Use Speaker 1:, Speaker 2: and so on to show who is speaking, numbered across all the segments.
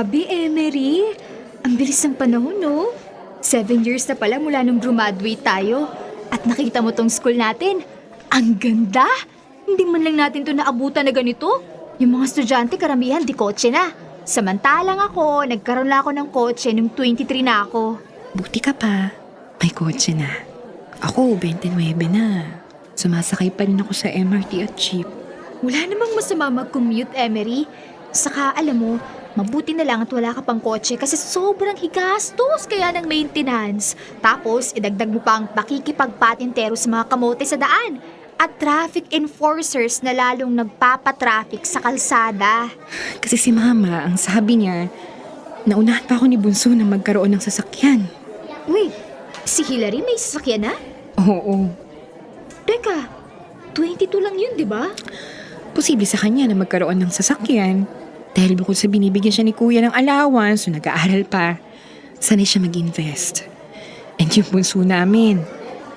Speaker 1: Abi Emery, ang bilis ng panahon, no? Seven years na pala mula nung graduate tayo. At nakita mo tong school natin. Ang ganda! Hindi man lang natin to naabutan na ganito. Yung mga estudyante karamihan di kotse na. Samantalang ako, nagkaroon lang ako ng kotse nung 23 na ako.
Speaker 2: Buti ka pa. May kotse na. Ako, 29 na. Sumasakay pa rin ako sa MRT at jeep.
Speaker 1: Wala namang masama mag-commute, Emery. Saka, alam mo, mabuti na lang at wala ka pang kotse kasi sobrang higastos kaya ng maintenance. Tapos, idagdag mo pa ang pakikipagpatintero sa mga kamote sa daan. At traffic enforcers na lalong nagpapatraffic sa kalsada.
Speaker 2: Kasi si mama, ang sabi niya, naunahan pa ako ni Bunso na magkaroon ng sasakyan.
Speaker 1: Wait, si Hillary may sasakyan na?
Speaker 2: Oo,
Speaker 1: Teka, 22 lang yun, di ba?
Speaker 2: posible sa kanya na magkaroon ng sasakyan. Dahil bukod sa binibigyan siya ni kuya ng allowance, so nag-aaral pa, sanay siya mag-invest. And yung bunso namin,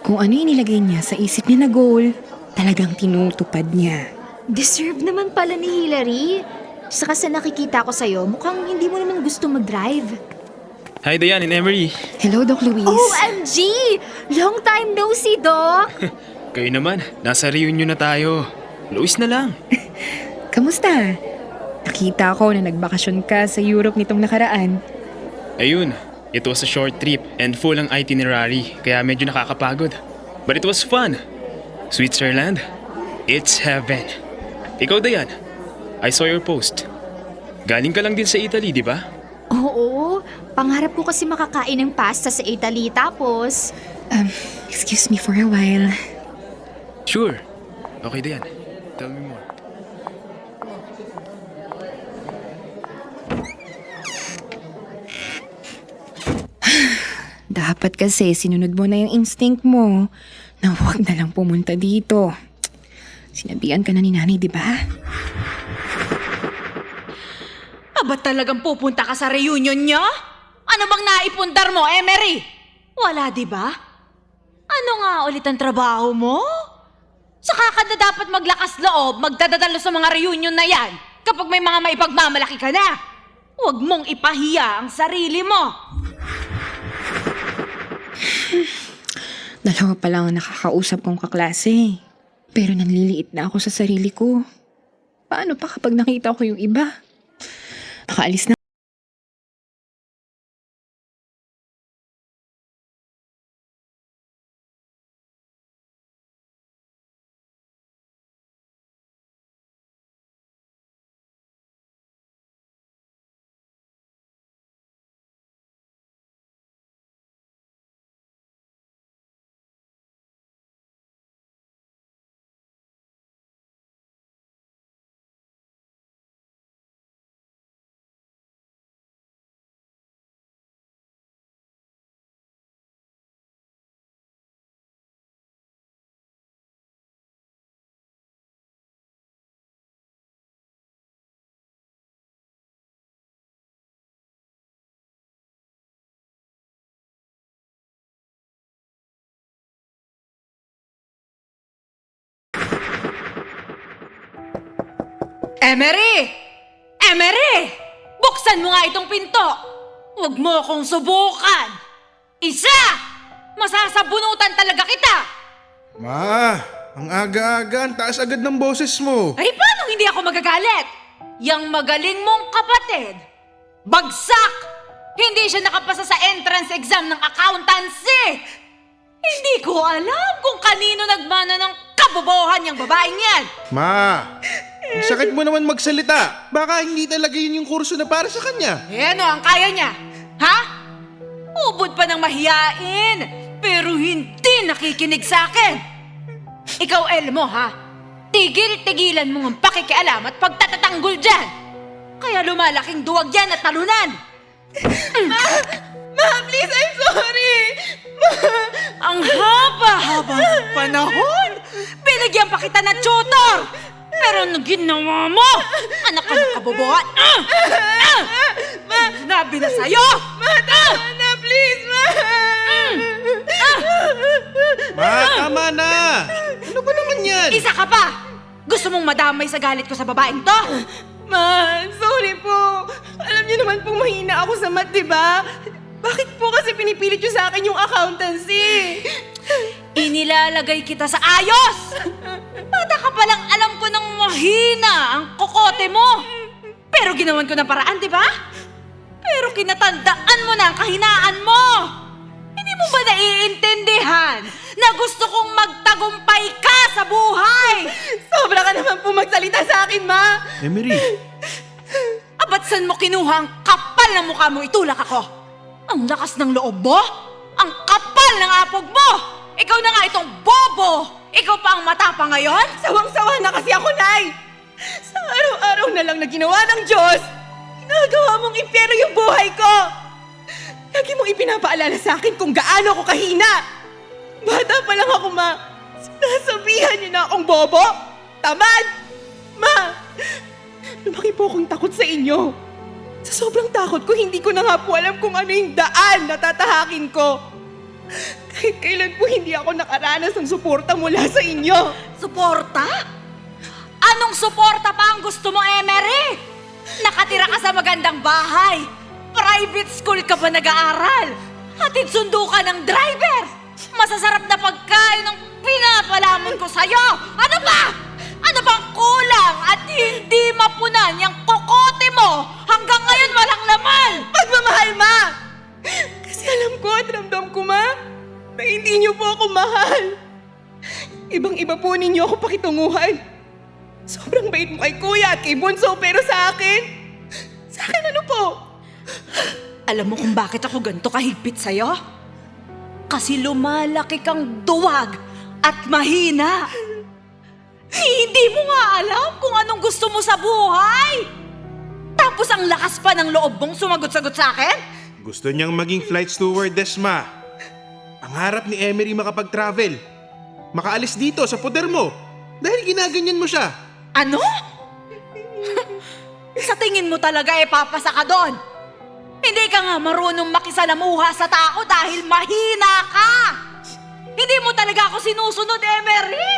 Speaker 2: kung ano yung nilagay niya sa isip niya na goal, talagang tinutupad niya.
Speaker 1: Deserve naman pala ni Hillary. Saka sa nakikita ko sa'yo, mukhang hindi mo naman gusto mag-drive.
Speaker 3: Hi, Dayan and Emery.
Speaker 2: Hello, Doc Luis.
Speaker 1: OMG! Long time no see, Doc!
Speaker 3: Kayo naman, nasa reunion na tayo. Luis na lang.
Speaker 2: Kamusta? Nakita ko na nagbakasyon ka sa Europe nitong nakaraan.
Speaker 3: Ayun, it was a short trip and full ang itinerary, kaya medyo nakakapagod. But it was fun. Switzerland, it's heaven. Ikaw, Dayan, I saw your post. Galing ka lang din sa Italy, di ba?
Speaker 1: Oo, pangarap ko kasi makakain ng pasta sa Italy tapos...
Speaker 2: Um, excuse me for a while.
Speaker 3: Sure. Okay, Dayan. Tell me more.
Speaker 2: Dapat kasi sinunod mo na yung instinct mo na huwag na lang pumunta dito. Sinabihan ka na ni nanay, di ba?
Speaker 4: Aba talagang pupunta ka sa reunion niya? Ano bang naipundar mo, Emery? Wala, di ba? Ano nga ulit ang trabaho mo? Saka ka na dapat maglakas loob, magdadadalo sa mga reunion na yan kapag may mga maipagmamalaki ka na. Huwag mong ipahiya ang sarili mo.
Speaker 2: Dalawa pa lang ang nakakausap kong kaklase. Pero nanliliit na ako sa sarili ko. Paano pa kapag nakita ko yung iba? Nakaalis na.
Speaker 4: Emery! Emery! Buksan mo nga itong pinto! Huwag mo akong subukan! Isa! Masasabunutan talaga kita!
Speaker 5: Ma, ang aga-aga, ang taas agad ng boses mo.
Speaker 4: Ay, paano hindi ako magagalit? Yang magaling mong kapatid, bagsak! Hindi siya nakapasa sa entrance exam ng accountancy! Hindi ko alam kung kanino nagmana ng kabobohan yung babaeng yan!
Speaker 5: Ma, ang sakit mo naman magsalita. Baka hindi talaga yun yung kurso na para sa kanya.
Speaker 4: Eh ano ang kaya niya? Ha? Ubod pa ng mahiyain, pero hindi nakikinig sa akin. Ikaw, Elmo, ha? Tigil-tigilan mo ang pakikialam at pagtatatanggol dyan. Kaya lumalaking duwag yan at talunan. Ma! Ma, please, I'm sorry! Ma! Ang haba-haba ng panahon! Binigyan pa kita ng tutor! Pero ano ginawa mo? Anak ka ng kabobohan! Ah! Ah! Ma! Nabi na sa'yo! Ma, tama na, please, ma!
Speaker 5: Ma, tama na. Ano ba naman yan?
Speaker 4: Isa ka pa! Gusto mong madamay sa galit ko sa babaeng to?
Speaker 6: Ma, sorry po. Alam niyo naman pong mahina ako sa math, di ba? Bakit po kasi pinipilit niyo sa akin yung accountancy?
Speaker 4: Inilalagay kita sa ayos! Bata ka palang alam ko ng mahina ang kokote mo! Pero ginawan ko ng paraan, di ba? Pero kinatandaan mo na ang kahinaan mo! Hindi mo ba naiintindihan na gusto kong magtagumpay ka sa buhay?
Speaker 6: Sobra ka naman po magsalita sa akin, Ma!
Speaker 5: Emery,
Speaker 4: Abat saan mo kinuha ang kapal na mukha mo itulak ako? Ang lakas ng loob mo? Ang kapal ng apog mo! Ikaw na nga itong bobo! Ikaw pa ang matapa ngayon?
Speaker 6: Sawang-sawa na kasi ako, Nay! Sa araw-araw na lang na ginawa ng Diyos, ginagawa mong impyero yung buhay ko! Lagi mong ipinapaalala sa akin kung gaano ako kahina! Bata pa lang ako, Ma! Sinasabihan niyo na akong bobo! Tamad! Ma! Lumaki po akong takot sa inyo. Sa sobrang takot ko, hindi ko na nga po alam kung ano yung daan na tatahakin ko. Kahit kailan po hindi ako nakaranas ng suporta mula sa inyo.
Speaker 4: Suporta? Anong suporta pa ang gusto mo, Emery? Nakatira ka sa magandang bahay. Private school ka ba nag-aaral? Hatid sundo ka ng driver. Masasarap na pagkain ang pinapalamon ko sa'yo. Ano ba? Ano bang kulang at hindi mapunan yung kokote mo? Hanggang ngayon walang laman.
Speaker 6: Pagmamahal, Ma! Kasi alam ko at ramdam ko, Ma, na hindi niyo po ako mahal. Ibang-iba po ninyo ako pakitunguhan. Sobrang bait mo kay Kuya at kay Bunso, pero sa akin, sa akin ano po?
Speaker 4: Alam mo kung bakit ako ganito kahigpit sa'yo? Kasi lumalaki kang duwag at mahina. Hindi mo nga alam kung anong gusto mo sa buhay. Tapos ang lakas pa ng loob mong sumagot-sagot sa akin?
Speaker 5: gusto niyang maging flight stewardess, Ma. Ang harap ni Emery makapag-travel. Makaalis dito sa poder mo. Dahil ginaganyan mo siya.
Speaker 4: Ano? sa tingin mo talaga eh papasa ka doon. Hindi ka nga marunong makisalamuha sa tao dahil mahina ka. Hindi mo talaga ako sinusunod, Emery.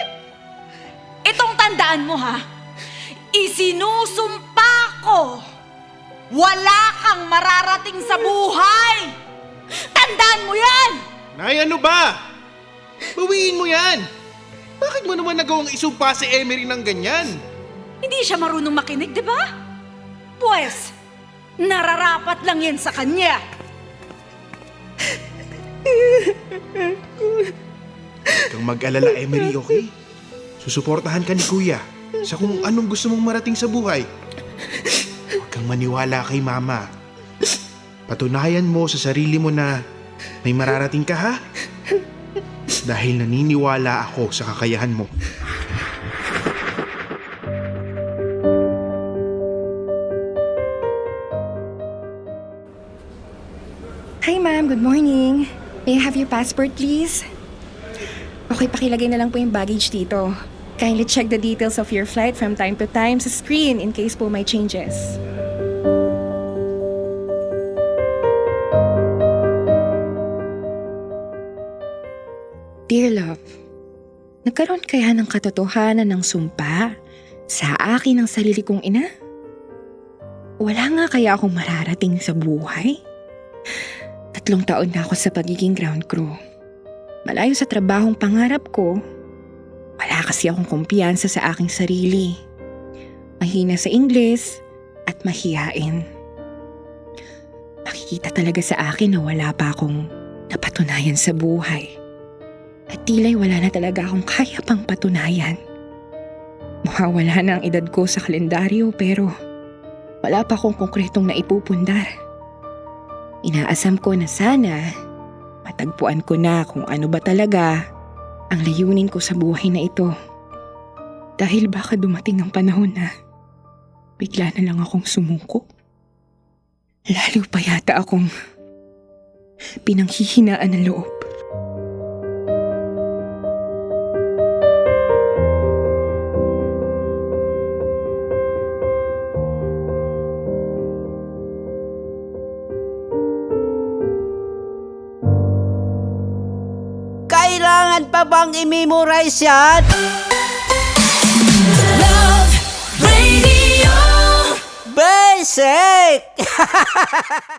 Speaker 4: Itong tandaan mo ha, isinusumpa ko. Wala kang mararating sa buhay. Tandaan mo yan!
Speaker 5: Nay, ano ba? Bawiin mo yan. Bakit mo naman nagawang isumpa si Emery ng ganyan?
Speaker 4: Hindi siya marunong makinig, di ba? Pues, nararapat lang yan sa kanya.
Speaker 5: Huwag kang mag-alala, Emery, okay? Susuportahan ka ni Kuya sa kung anong gusto mong marating sa buhay. Huwag kang maniwala kay Mama. Patunayan mo sa sarili mo na may mararating ka, ha? Dahil naniniwala ako sa kakayahan mo.
Speaker 2: Hi ma'am, good morning. May I have your passport please? Okay, pakilagay na lang po yung baggage dito. Kindly check the details of your flight from time to time sa screen in case po may changes. Love, nagkaroon kaya ng katotohanan ng sumpa sa akin ng sarili kong ina? Wala nga kaya akong mararating sa buhay? Tatlong taon na ako sa pagiging ground crew. Malayo sa trabahong pangarap ko, wala kasi akong kumpiyansa sa aking sarili. Mahina sa Ingles at mahiyain. Makikita talaga sa akin na wala pa akong napatunayan sa buhay. At tila'y wala na talaga akong kaya pang patunayan. Mawawala na ang edad ko sa kalendaryo pero wala pa akong konkretong naipupundar. Inaasam ko na sana matagpuan ko na kung ano ba talaga ang layunin ko sa buhay na ito. Dahil baka dumating ang panahon na bigla na lang akong sumuko. Lalo pa yata akong pinanghihinaan ng loob.
Speaker 7: Bang i-memorize yan?
Speaker 8: Love Radio
Speaker 7: basic!